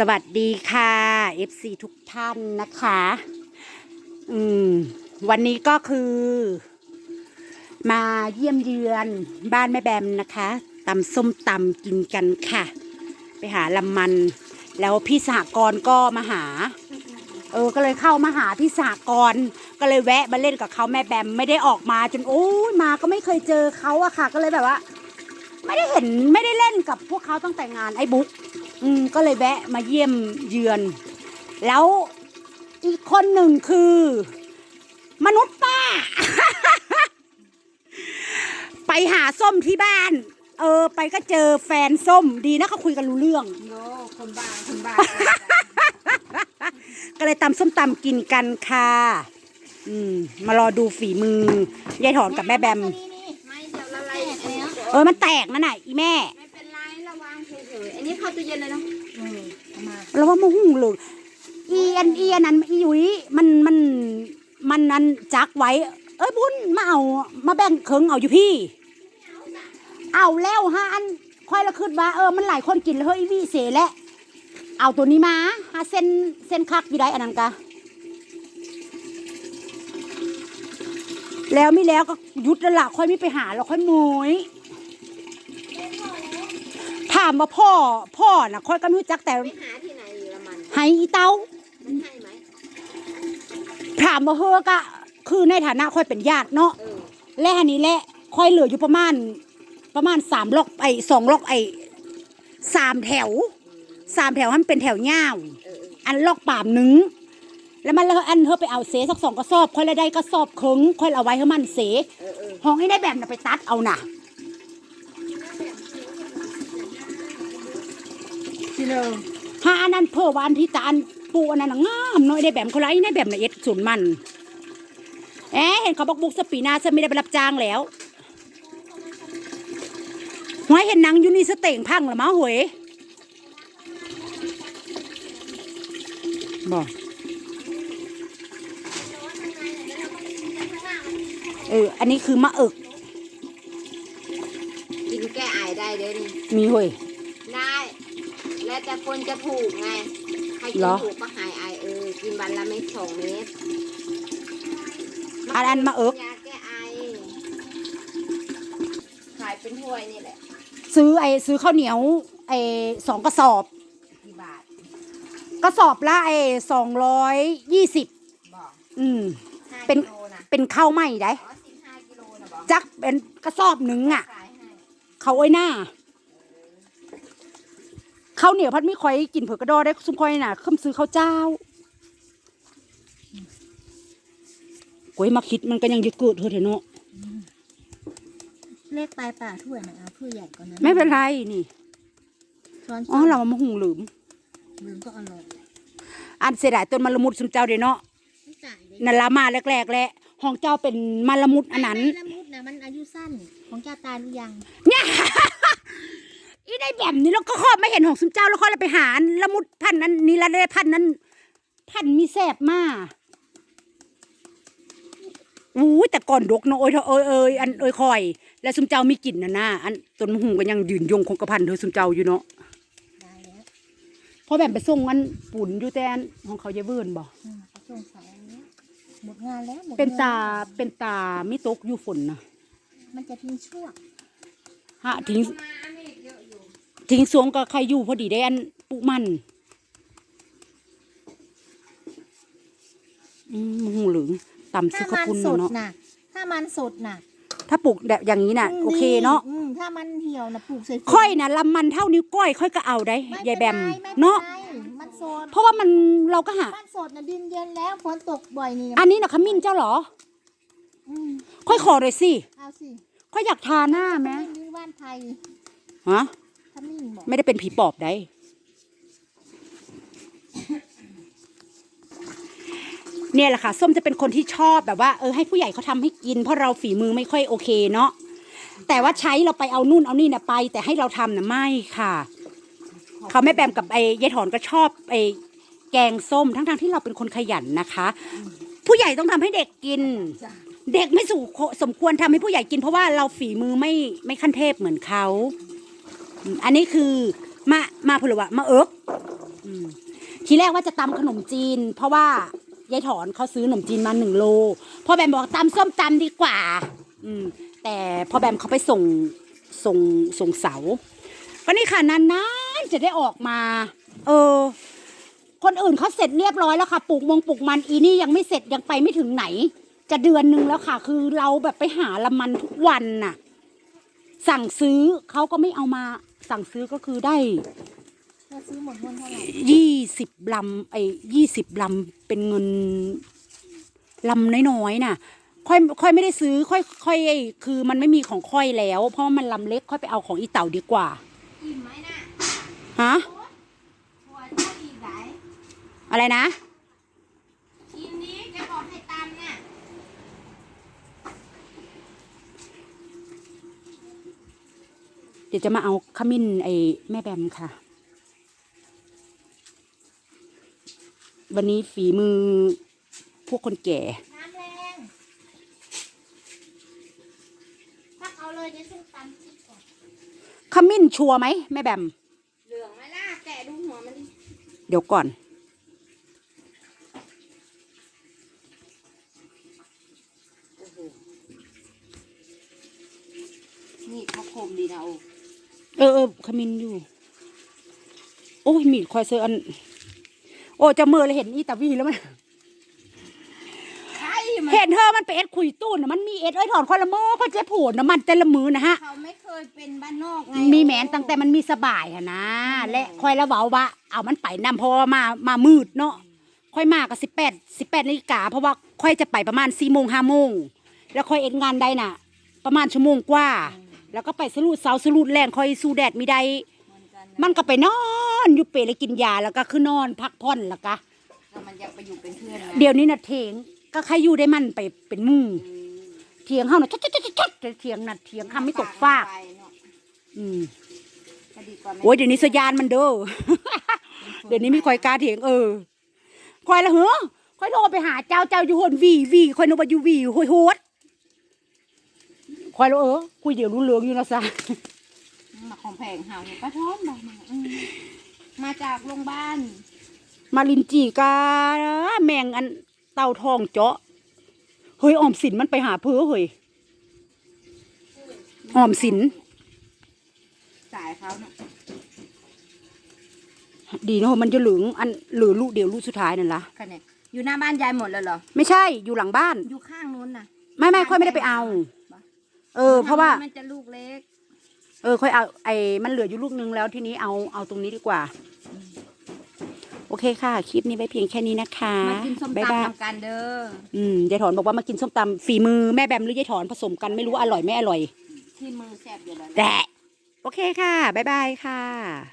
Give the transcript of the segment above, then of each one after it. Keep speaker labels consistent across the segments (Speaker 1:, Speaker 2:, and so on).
Speaker 1: สวัสดีค่ะ FC ทุกท่านนะคะ อืม วันนี้ก็คือ มาเยี่ยมเยือนบ้านแม่แบมนะคะตำส้มตำกินกันค่ะ ไปหาลำมัน แล้วพี่สหกรณ์ก็มาหา เออ ก็เลยเข้ามาหาพี่สหกรณ์ก็เลยแวะมาเล่นกับเขาแม่แบมไม่ได้ออกมาจนโอ้ยมาก็ไม่เคยเจอเขาอะค่ะ ก็เลยแบบว่า ไม่ได้เห็นไม่ได้เล่นกับพวกเขาตั้งแต่งานไอ้บุ๊ก อืมก็เลยแวะมาเยี่ยมเยือน แล้วอีกคนหนึ่งคือ มนุษย์ป้า ไปหาส้มที่บ้าน เออ ไปก็เจอแฟนส้มดีนะเขาคุยกันรู้เรื่อง
Speaker 2: โยคนบ้าคนบ้า
Speaker 1: ก็เลยตำส้มตำกินกันค่ะ อืม มารอดูฝีมือยายถอนกับแม่แบม
Speaker 2: นี่นี่ไม่เดี๋ยวละลายแล้ว
Speaker 1: เออมันแตกนั่นน่ะอีแม่
Speaker 2: ไม่ เข้าตู้เย็นเลยนะเออเอามา
Speaker 1: แล้วว่าโมหุ่งเลยอีอันอีอันนั้นอียุ้ยมันมันมันนั้นจักไว้ เอ้ยบุญมาเอามาแบ่งเคิงเอาอยู่พี่ เอาแล้วฮะอันค่อยละคืดว่าเออมันหลายคนกินแล้วเฮ้ยอีวี่เสแล้วเอาตัวนี้มาหาเส้นเส้นคักอยู่ได้อันนั้นกะแล้วไม่แล้วก็หยุดแล้วละค่อยไม่ไปหาแล้วค่อยหมยามว่าพ่อ พ่อน่ะค่อยก็ไม่รู้จักแต่
Speaker 2: ไปหาที่ไหนอยู่ละมัน
Speaker 1: ไห้อีเต้า
Speaker 2: มันให้ไหม
Speaker 1: ถามว่าเฮอกะคือในฐานะค่อยเป็นญาติเนาะ
Speaker 2: เออ
Speaker 1: และอันนี้แหละค่อยเหลืออยู่ประมาณ ประมาณสามล็อกไอ้สองล็อกไอ้สามแถวสามแถวให้มันเป็นแถวยาว
Speaker 2: เออ
Speaker 1: อันล็อกปามหนึ่งแล้วมันเลยอันเธอไปเอาเสสักสองกระสอบค่อยละได้กระสอบครึ่งค่อยเอาไว้ให้มันเส
Speaker 2: เออเออ
Speaker 1: ห้องให้ได้แบบน่ะไปตัดเอาน่ะ
Speaker 2: ที่เดิม
Speaker 1: ถ้าอันนั้นเพื่อวาอันที่ตาอันปูอันนั้นน่ะงามน้อยได้แบบเขาไรได้แบบน่ะเอ็ดศูนย์มันเอ๊ะเห็นเขาบอกบุกสปีนาจะไม่ได้ไปรับจ้างแล้วหวยเห็นหนังอยู่นี่สเต่งพังเหรือมาหวยบอกเออ อันนี้คือมะเอิก
Speaker 2: กินแก้ไอได้เด้อนี่
Speaker 1: มีหวย
Speaker 2: ได้แล้วแต่ คนจะถูกไง ใครกิ
Speaker 1: เหร
Speaker 2: น
Speaker 1: อ
Speaker 2: ถูกก็หายไอเออ กินวันละเม็ดสองเม็ด
Speaker 1: อันอันมะเอิก
Speaker 2: ยาแก้ไอ ขายเป็นถ้วยนี่แหละ
Speaker 1: ซื้อไอ้ซื้อข้าวเหนียวไอ้สองกระสอบ
Speaker 2: กี่บาท
Speaker 1: กระสอบละไอ้สองร้อยยี่สิบ
Speaker 2: บอก
Speaker 1: อืม
Speaker 2: ห้า
Speaker 1: เป็น
Speaker 2: กิโลนะ
Speaker 1: เป็นข้าวไหม้ได้
Speaker 2: อ๋อสิบห้ากิโลนะบอก
Speaker 1: จักเป็นกระสอบหนึ่งอะ
Speaker 2: ขายให้
Speaker 1: เขาไอ้หน้า ข้าวเหนียวพัดไม่ค่อยกินเผือกกระดอได้ซุ้มค่อยน่ะขึ้นซื้อข้าวเจ้าโอ้ยมาคิดมันก็ยังยึดเกิดเธอเถอะเนาะ
Speaker 3: เลขปลายป่าถ้วยนะเอาถ้วยใหญ่กว่านั้น
Speaker 1: ไม่เป็นไรนี่
Speaker 3: ช้อน
Speaker 1: อ๋อเรามาหุงหลืม
Speaker 3: ลืมก็อร่อย
Speaker 1: อันเสียดายต้นมะละมุดซุมเจ้าเด้เนาะ
Speaker 3: ไม่จ่ายเลย
Speaker 1: นั่นละมาแรกๆแหละห้องเจ้าเป็นมะละมุดอันนั้น
Speaker 3: ไม่ละมุดนะมันอายุสั้นของเจ้าตายหรือยัง
Speaker 1: เนี่ย อีได้แบบนี้แล้วก็ข้อไม่เห็นของซุมเจ้าแล้วข้อเลยไปหาอันละมุดพันธุ์นั้นนี่ละได้พันธุ์นั้น พันธุ์มีแสบมากอู้ยแต่ก่อนดกเนาะโอ้ยเธอเอ้ยเอ้ยอันเอ้ยคอย แล้วซุมเจ้ามีกลิ่นนะนะอันต้นมะฮุงก็ยังยืนยงคงกระพันเธอซุมเจ้าอยู่เนาะ
Speaker 3: ได้แล้ว
Speaker 1: เพราะแบบไปส่งอันปุ่นอยู่แต่อันของเขาจะเวิร์นบ่
Speaker 3: อืมเขาส่งสายแล้วหมดงานแล้วหมด
Speaker 1: เป็นตา
Speaker 3: งินแล้ว
Speaker 1: เป็นตาไม่ตกอยู่ฝนนะ
Speaker 3: มันจะทิ้งช่วง
Speaker 1: ฮะทิ้ง
Speaker 2: มาอันนี้เยอะอยู่
Speaker 1: ทิ้งสวงก็ใครอยู่พอดีได้อันปุมันอืมหูเหลืองต่ำซื้
Speaker 3: ถ้า
Speaker 1: อข้าว
Speaker 3: มัน
Speaker 1: ปุ้น
Speaker 3: สด
Speaker 1: เนาะ
Speaker 3: น่ะ ถ้ามันสดน่ะ
Speaker 1: ถ้าปลูกแบบอย่างนี้น่ะ
Speaker 3: ม
Speaker 1: โอเคเนาะ
Speaker 3: อืมถ้ามันเหี่ยวน่ะปลูกใส่ถุง
Speaker 1: ค่อยน่ะลำมันเท่านิ้วก้อยค่อยก็เอาได้
Speaker 3: ไม่
Speaker 1: ยายแบม
Speaker 3: ป็นไรไม่ป็
Speaker 1: เนาะ
Speaker 3: ไรมันสด
Speaker 1: เพราะว่ามันเราก็หา
Speaker 3: มันสดน่ะดินเย็นแล้วฝนตกบ่อยนี่
Speaker 1: อันนี้น่ะขมิ้นเจ้าเหรอ
Speaker 3: อืม
Speaker 1: ค่อยขอเลยสิ
Speaker 3: เอาสิ
Speaker 1: ค่อยอยากทาหน้าไหม
Speaker 3: ขมิ้นหรือว่านไทย
Speaker 1: ฮะ
Speaker 3: ขมิ้นบอก
Speaker 1: ไม่ได้เป็นผีปอบได้ เนี่ยแหละค่ะ ส้มจะเป็นคนที่ชอบแบบว่าเออให้ผู้ใหญ่เขาทำให้กินเพราะเราฝีมือไม่ค่อยโอเคเนาะแต่ว่าใช้เราไปเอานู่นเอานี่นะไป แต่ให้เราทำนะไม่ค่ะเขาไม่แบมกับไอ้ยายถอนก็ชอบไอ้แกงส้มทั้งๆที่เราเป็นคนขยันนะคะ ผู้ใหญ่ต้องทำให้เด็กกิน เด็กไม่สู่สมควรทำให้ผู้ใหญ่กินเพราะว่าเราฝีมือไม่ไม่ขั้นเทพเหมือนเขา อันนี้คือมามาพนว่ามาเอิกอืมทีแรกว่าจะตำขนมจีน เพราะว่ายายถอนเขาซื้อขนมจีนมาหนึ่งโลพ่อแบมบอกตำส้มตำดีกว่า อืม แต่พ่อแบมเขาไปส่งส่งส่งเสาก็นี่ค่ะนานๆจะได้ออกมา เออ คนอื่นเขาเสร็จเรียบร้อยแล้วค่ะปลูกมงปลูกมันอีนี่ยังไม่เสร็จยังไปไม่ถึงไหน จะเดือนหนึ่งแล้วค่ะ คือเราแบบไปหาละมันทุกวันน่ะ สั่งซื้อเขาก็ไม่เอามา สั่งซื้อก็คือได้
Speaker 3: เราซื้อหมดคนเท่าไหร่
Speaker 1: ยี่สิบลำไอ้ยี่สิบลำเป็นเงินลำน้อยๆน่ะ ค่อยค่อยไม่ได้ซื้อค่อยค่อยคือมันไม่มีของค่อยแล้ว เพราะว่ามันลำเล็กค่อยไปเอาของอีเต่าดีกว่า
Speaker 2: อิ่มไหมน่ะ
Speaker 1: ฮะ
Speaker 2: หัวเจ้าอีกไหน
Speaker 1: อะไรนะ
Speaker 2: กินนี้จะบอกให้ตามน่ะ
Speaker 1: เดี๋ยวจะมาเอาขมิ้นไอ้แม่แบมค่ะ วันนี้ฝีมือพวกคนแก่
Speaker 3: น้ำแรงพักเอาเลยเดี๋ยวส้มตำคิดก่อน
Speaker 1: ขมิ้นชัวร์ไหมแม่แบม
Speaker 2: เหลืองไหมล่ะแกะดูหัวมันดิ
Speaker 1: เดี๋ยวก่อน
Speaker 2: โอ้โหนี่เขาคมดีนะโอ้
Speaker 1: เออเออขมิ้นอยู่ โอ้ยมีดคอยเซอร์อัน โอ้จะเมื่อเลยเห็นอีตาวีแล้วมัน
Speaker 2: ใช่มัน
Speaker 1: เห็นเธอมันไปเอ็ดคุยตู้นะมันมีเอ็ดเอ้ยถอนคอละโมก็เจ๊ผูดนะมันแต่ละมือนะฮะ
Speaker 2: เขาไม่เคยเป็นบ้านนอกไง
Speaker 1: มีแหมนตั้งแต่มันมีสบายอะนะ และคอยละเว้าว่าเอามันไปนำเพราะว่ามามามืดเนาะค่อยมาก็สิบแปดสิบแปดนาฬิกาเพราะว่าค่อยจะไปประมาณสี่โมงห้าโมงแล้วค่อยเอ็ดงานได้น่ะ ประมาณชั่วโมงกว่า แล้วก็ไปสลูดเสาสลูดแรงค่อยสู้แดดไม่ได้
Speaker 2: เหมือนกัน
Speaker 1: มันก็ไปนอนอยู่เปรเลยกินยาแล้วก็คือนอนพักผ่อนแล้วก็
Speaker 2: แล้วมันอยากไปอยู่เป็นเพื่อนไง
Speaker 1: เดี๋ยวนี้น่ะเถียงก็ใครอยู่ได้มันไปเป็นหมู่
Speaker 2: อืม
Speaker 1: เถียงเฮาน่ะชัดๆๆๆเถียงน่ะเถียงคำไม่ตกฟาก
Speaker 2: ไปเนอะ
Speaker 1: อืม
Speaker 2: ก็ดีกว่าไม่
Speaker 1: โอ้ยเดี๋ยวนี้สยานมันเด้อ เดี๋ยวนี้มีคอยกล้าเถียงเออคอยละเหรอคอยโทรไปหาเจ้าเจ้าอยู่หนวีวีคอยนึกว่าอยู่วีโหยโหด คอยละเออคุยเดี๋ยวรู้เรื่องอยู่นะซะ
Speaker 2: มาของแพงเฮาเนี่ยป้าท้อนบอกมาอืมมาจากโรงพยาบาล
Speaker 1: มาลินจีกาแมงอันเต่าทองเจาะเฮ้ยออมสินมันไปหาเพื่อเฮ้ยออมสิน
Speaker 2: สายเขาเนาะ
Speaker 1: ดีเนาะมันจะเหลืองอันเหลือลูกเดียวลูกสุดท้ายนั่นละ
Speaker 2: ค่ะเนี่ยอยู่หน้าบ้านยายหมดเลยเหรอ
Speaker 1: ไม่ใช่อยู่หลังบ้าน
Speaker 2: อยู่ข้างนู้นน่ะ
Speaker 1: ไม่ไม่ค่อยไม่ได้ไปเอา เออ เพราะว่า
Speaker 2: มันจะลูกเล็ก
Speaker 1: เออ ค่อยเอาไอ้มันเหลืออยู่ลูกนึงแล้วทีนี้เอาเอาตรงนี้ดีกว่า โอเคค่ะ คลิปนี้ไว้เพียงแค่นี้นะคะ
Speaker 2: มากินส้ม
Speaker 1: บ๊าย
Speaker 2: ตำ
Speaker 1: บาย
Speaker 2: ทำกันเด้อ
Speaker 1: อืมยายถอนบอกว่ามากินส้มตำฝีมือแม่แบมหรือยายถอนผสมกันไม่รู้อร่อยไม่อร่อย
Speaker 2: ที่มือแซ่บอยู่แล้วนะ
Speaker 1: แต่โอเคค่ะบ๊ายบายค่ะ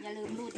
Speaker 2: อย่าลืมรูด